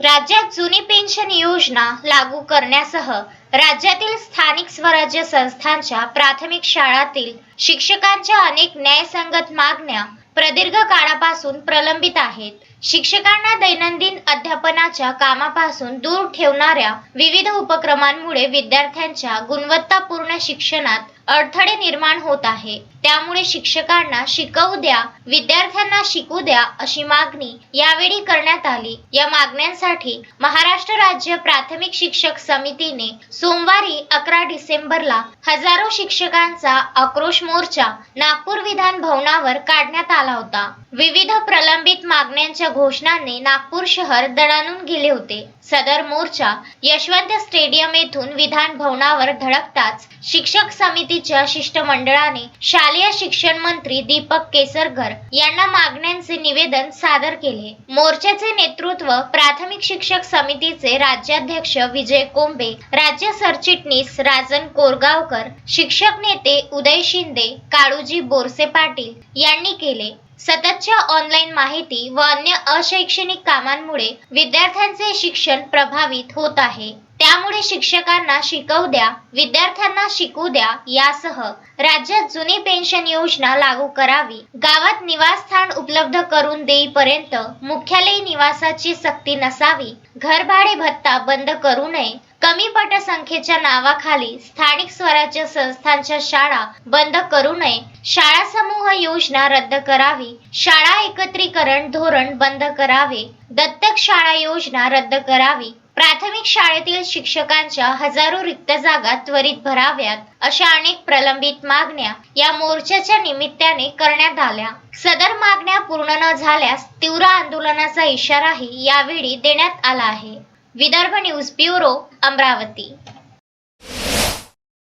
राज्यात जुनी पेन्शन योजना लागू करण्यासह राज्यातील स्थानिक स्वराज्य संस्थांच्या प्राथमिक शाळातील शिक्षकांच्या अनेक न्यायसंगत मागण्या प्रदीर्घ काळापासून प्रलंबित आहेत. शिक्षकांना दैनंदिन अध्यापनाच्या कामापासून दूर ठेवणाऱ्या विविध उपक्रमांमुळे विद्यार्थ्यांच्या गुणवत्तापूर्ण शिक्षणात अडथळे निर्माण होत आहे. त्यामुळे शिक्षकांना शिकवू द्या विद्यार्थ्यांना शिकू द्या अशी मागणी यावेळी करण्यात आली. या मागण्यांसाठी महाराष्ट्र राज्य प्राथमिक शिक्षक समितीने सोमवारी अकरा डिसेंबरला हजारो शिक्षकांचा आक्रोश मोर्चा नागपूर विधान भवनावर काढण्यात आला होता. विविध प्रलंबित मागण्यांच्या घोषणांनी नागपूर शहर दणानून गेले होते. सदर मोर्चा यशवंत स्टेडियम येथून विधान भवनावर धडकताच शिक्षक समिती समितीच्या शिष्टमंडळाने शालेय शिक्षण मंत्री दीपक केसरकर यांना मागण्यांचे निवेदन सादर केले. मोर्चाचे नेतृत्व प्राथमिक शिक्षक समितीचे राज्याध्यक्ष विजय कोंबे राज्य सरचिटणीस राजन कोरगावकर शिक्षक नेते उदय शिंदे काळूजी बोरसे पाटील यांनी केले. सततच्या ऑनलाईन माहिती व अन्य अशैक्षणिक कामांमुळे विद्यार्थ्यांचे शिक्षण प्रभावित होत आहे. त्यामुळे शिक्षकांना शिकवू द्या विद्यार्थ्यांना शिकू द्या यासह राज्यात जुनी पेन्शन योजना लागू करावी. गावात निवासस्थान उपलब्ध करून देईपर्यंत मुख्यालयी निवासाची सक्ती नसावी. घरभाडे भत्ता बंद करू नये. कमी पटसंख्येच्या नावाखाली स्थानिक स्वराज्य संस्थांच्या शाळा बंद करू नये. शाळा समूह योजना रद्द करावी. शाळा एकत्रीकरण धोरण बंद करावे. दत्तक शाळा योजना रद्द करावी. प्राथमिक शाळेतील शिक्षकांच्या हजारो रिक्त जागा त्वरित भराव्यात अशा अनेक प्रलंबित मागण्या या मोर्चाच्या निमित्ताने करण्यात आल्या. सदर मागण्या पूर्ण न झाल्यास तीव्र आंदोलनाचा इशाराही यावेळी देण्यात आला आहे. Vidarbha news bureau Amravati.